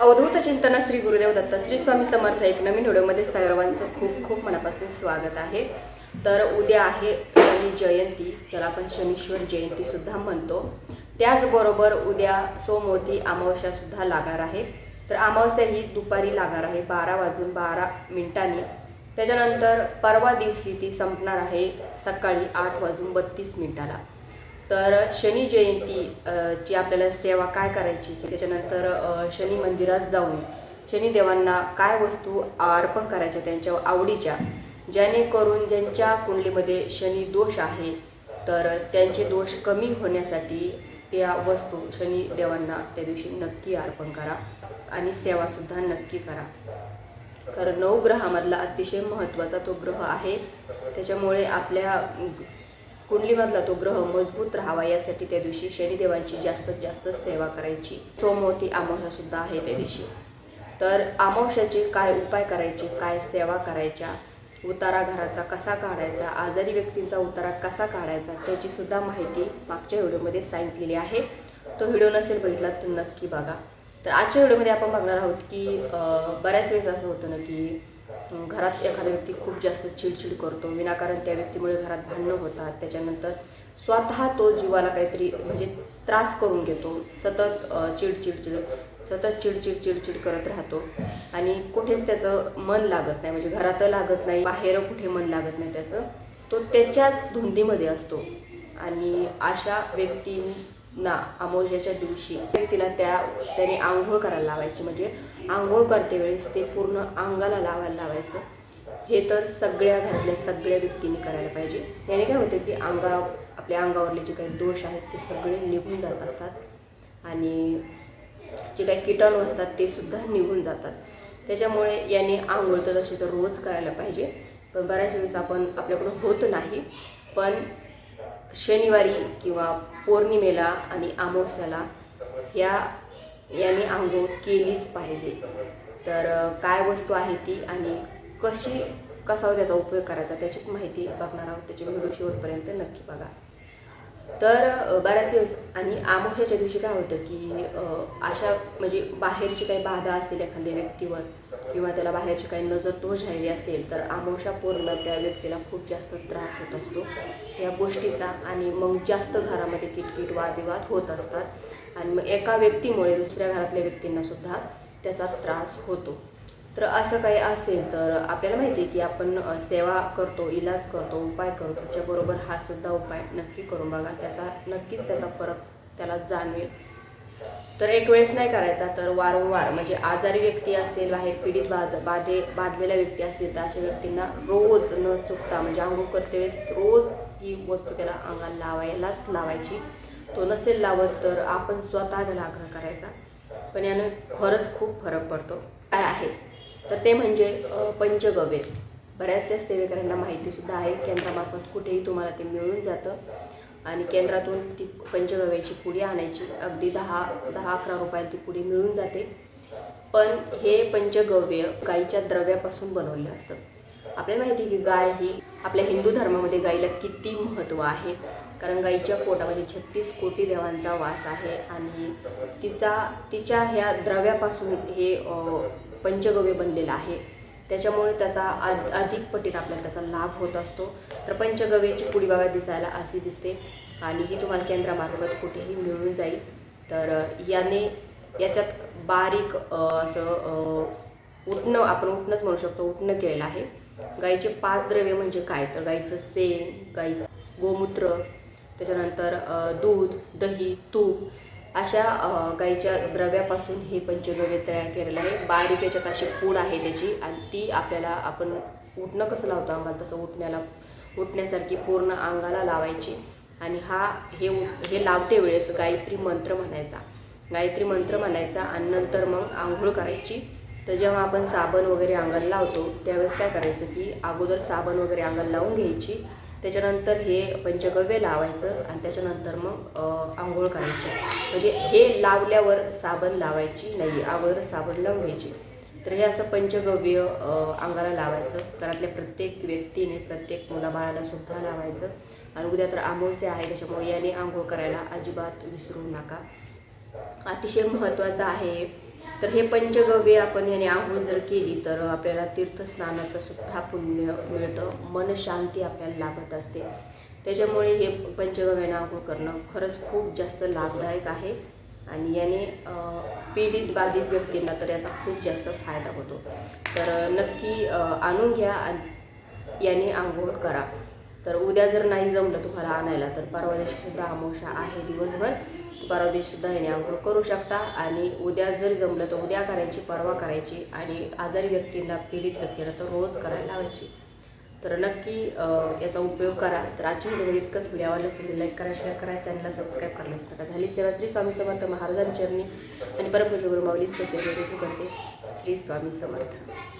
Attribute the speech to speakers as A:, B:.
A: अवधूत चिंतन श्री गुरुदेव दत्त श्री स्वामी समर्थ एक नवीन व्हिडिओमध्ये सर्वांचं खूप खूप मनापासून स्वागत आहे. तर उद्या आहे शनी जयंती ज्याला आपण शनीश्वर जयंती सुद्धा म्हणतो. त्याचबरोबर उद्या सोमवती अमावस्या सुद्धा लागणार आहे. तर अमावस्या ही दुपारी लागणार आहे बारा वाजून बारा मिनिटांनी. त्याच्यानंतर परवा दिवशी ती संपणार आहे सकाळी आठ वाजून बत्तीस मिनिटाला. तर शनी जयंती ची आपल्याला सेवा काय करायची की त्याच्यानंतर शनी मंदिरात जाऊन शनिदेवांना काय वस्तू अर्पण करायच्या त्यांच्या आवडीच्या जेणेकरून ज्यांच्या कुंडलीमध्ये शनी दोष आहे तर त्यांचे दोष कमी होण्यासाठी या वस्तू शनिदेवांना त्या दिवशी नक्की अर्पण करा आणि सेवासुद्धा नक्की करा. कारण नऊ ग्रहामधला अतिशय महत्त्वाचा तो ग्रह आहे. त्याच्यामुळे आपल्या कुंडलीमधला तो ग्रह मजबूत राहावा यासाठी त्या दिवशी शनिदेवांची जास्तीत जास्त सेवा करायची. सोमवती अमावस्या सुद्धा आहे त्या दिवशी. तर अमावस्याचे काय उपाय करायचे काय सेवा करायच्या उतारा घराचा कसा काढायचा आजारी व्यक्तींचा उतारा कसा काढायचा त्याची सुद्धा माहिती मागच्या व्हिडिओमध्ये सांगितलेली आहे. तो व्हिडिओ नसेल बघितला तर नक्की बघा. तर आजच्या व्हिडिओमध्ये आपण बघणार आहोत की बऱ्याच वेळेस असं होतं ना की घरात एखादा व्यक्ती खूप जास्त चिडचिड करतो विनाकारण त्या व्यक्तीमुळे घरात भांडणं होतात. त्याच्यानंतर स्वतः तो जीवाला काहीतरी म्हणजे त्रास करून घेतो. सतत चिडचिडचिड चिडचिड चिड सतत चिडचिड चिडचिड करत राहतो. आणि कुठेच त्याचं मन लागत नाही. म्हणजे घरात लागत नाही बाहेर कुठे मन लागत नाही त्याचं. तो त्याच्याच धुंदीमध्ये असतो. आणि अशा व्यक्तींना अमावस्याच्या दिवशी व्यक्तीला त्या त्याने आंघोळ करायला लावायची. म्हणजे आंघोळ करते वेळेस ते पूर्ण अंगाला लावायला लावायचं. हे तर सगळ्या घरातल्या सगळ्या व्यक्तींनी करायला पाहिजे. त्याने काय होतं की अंगा आपल्या अंगावरले जे काही दोष आहेत ते सगळे निघून जात असतात. आणि जे काही किटाणू असतात ते सुद्धा निघून जातात. त्याच्यामुळे याने आंघोळ तर तशी तर रोज करायला पाहिजे. पण बऱ्याच वेळेस आपण आपल्याकडून होत नाही. पण शनिवारी किंवा पौर्णिमेला आणि अमावस्याला या याने आंघोळ केलीच पाहिजे. तर काय वस्तू आहे ती आणि कशी कसा त्याचा उपयोग करायचा त्याचीच माहिती बघणार आहोत. त्याची व्हिडिओ शेवटपर्यंत नक्की बघा. तर बऱ्याच वेळेस आणि आमोशाच्या दिवशी काय होतं की अशा म्हणजे बाहेरची काही बाधा असतील एखाद्या व्यक्तीवर किंवा त्याला बाहेरची काही नजर तो झालेली असेल तर आमोशा पूर्ण त्या व्यक्तीला खूप जास्त त्रास होत असतो. या गोष्टीचा आणि मग जास्त घरामध्ये किटकिट वादविवाद होत असतात. आणि मग एका व्यक्तीमुळे दुसऱ्या घरातल्या व्यक्तींना सुद्धा त्याचा त्रास होतो. तर असं काही असेल तर आपल्याला माहिती आहे की आपण सेवा करतो इलाज करतो उपाय करतो त्याच्याबरोबर हा सुद्धा उपाय नक्की करून बघा. त्याचा नक्कीच त्याचा फरक त्याला जाणवेल. तर एक वेळेस नाही करायचा तर वारंवार म्हणजे आजारी व्यक्ती असेल बाहेर पीडित बाध बाधे बाधलेल्या व्यक्ती असतील तर अशा व्यक्तींना रोज न चुकता म्हणजे अंघोळ करते वेळेस रोज ही वस्तू त्याला अंगाला लावायलाच लावायची. तो नसेल लावत तर आपण स्वतः त्याला आग्रह करायचा. पण यानं खरंच खूप फरक पडतो. काय आहे? तर ते म्हणजे पंचगव्य. बऱ्याचशा सेवेकऱ्यांना माहितीसुद्धा आहे. केंद्रामार्फत कुठेही तुम्हाला ते मिळून जातं. आणि केंद्रातून ती पंचगव्याची पुडी आणायची. अगदी दहा दहा अकरा रुपयाला ती पुडी मिळून जाते. पण हे पंचगव्य गाईच्या द्रव्यापासून बनवलेलं असतं. आपल्याला माहिती आहे की गाय ही आपल्या हिंदू धर्मामध्ये गाईला किती महत्त्व आहे. कारण गाईच्या पोटामध्ये छत्तीस कोटी देवांचा वास आहे आणि तिचा तिच्या ह्या द्रव्यापासून हे पंचगव्य बनलेलं आहे. त्याच्यामुळे त्याचा अध अधिक पटीत आपल्याला त्याचा लाभ होत असतो. तर पंचगव्याची पुढी बघा दिसायला अशी दिसते आणि ही तुम्हाला केंद्रामार्फत कुठेही मिळून जाईल. तर याने याच्यात बारीक असं उठणं आपण उठणंच म्हणू शकतो उठणं केलेलं आहे. गाईचे पाच द्रव्य म्हणजे काय? तर गाईचं शेण गाईचं गोमूत्र त्याच्यानंतर दूध दही तूप अशा गाईच्या द्रव्यापासून हे पंचगव्य तयार केलेलं आहे. बारीक याच्यात अशी पूड आहे त्याची आणि ती आपल्याला आपण उठणं कसं लावतो अंगाला तसं उठण्याला उठण्यासारखी पूर्ण अंगाला लावायची आणि हा हे हे लावते वेळेस गायत्री मंत्र म्हणायचा. गायत्री मंत्र म्हणायचा आणि नंतर मग आंघोळ करायची. तर जेव्हा आपण साबण वगैरे अंगाला लावतो त्यावेळेस काय करायचं की अगोदर साबण वगैरे अंगाला लावून घ्यायची. त्याच्यानंतर हे पंचगव्य लावायचं आणि त्याच्यानंतर मग आंघोळ करायची. म्हणजे हे लावल्यावर साबण लावायची नाही अगोदर साबण लावून घ्यायची. तर हे असं पंचगव्य अंगाला लावायचं. घरातल्या प्रत्येक व्यक्तीने प्रत्येक मुलाबाळाला सुद्धा लावायचं. आणि उद्या तर अमावस्या आहे त्याच्यामुळे याने आंघोळ करायला अजिबात विसरू नका. अतिशय महत्त्वाचं आहे तर हे पंचगव्य आपण याने आंघोळ जर केली तर आपल्याला तीर्थस्नानाचं सुद्धा पुण्य मिळतं. मनशांती आपल्याला लाभत असते. त्याच्यामुळे हे पंचगव्याने आंघोळ करणं खरंच खूप जास्त लाभदायक आहे. आणि याने पीडित बाधित व्यक्तींना तर याचा खूप जास्त फायदा होतो. तर नक्की आणून घ्या आणि याने आंघोळ करा. तर उद्या जर नाही जमलं तुम्हाला आणायला तर परवा दिवशी सुद्धा अमावस्या आहे दिवसभर. परवा दिवशी सुद्धा याने आंघोळ करू शकता आणि उद्या जर जमलं तर उद्या करायची परवा करायची आणि आजारी व्यक्तींना पीडित व्यक्तींना तर रोज करायला लावायची. तर नक्की याचा उपयोग करा. तर आजच्या व्हिडिओ इतकंच. व्हिडिओ आवडलं तुम्ही लाईक करा शेअर करा चॅनलला सबस्क्राईब करा नका. झाली सेवा श्री स्वामी समर्थ महाराजांचरणी आणि परमपूज्य गुरु चरणी करते. श्री स्वामी समर्थ.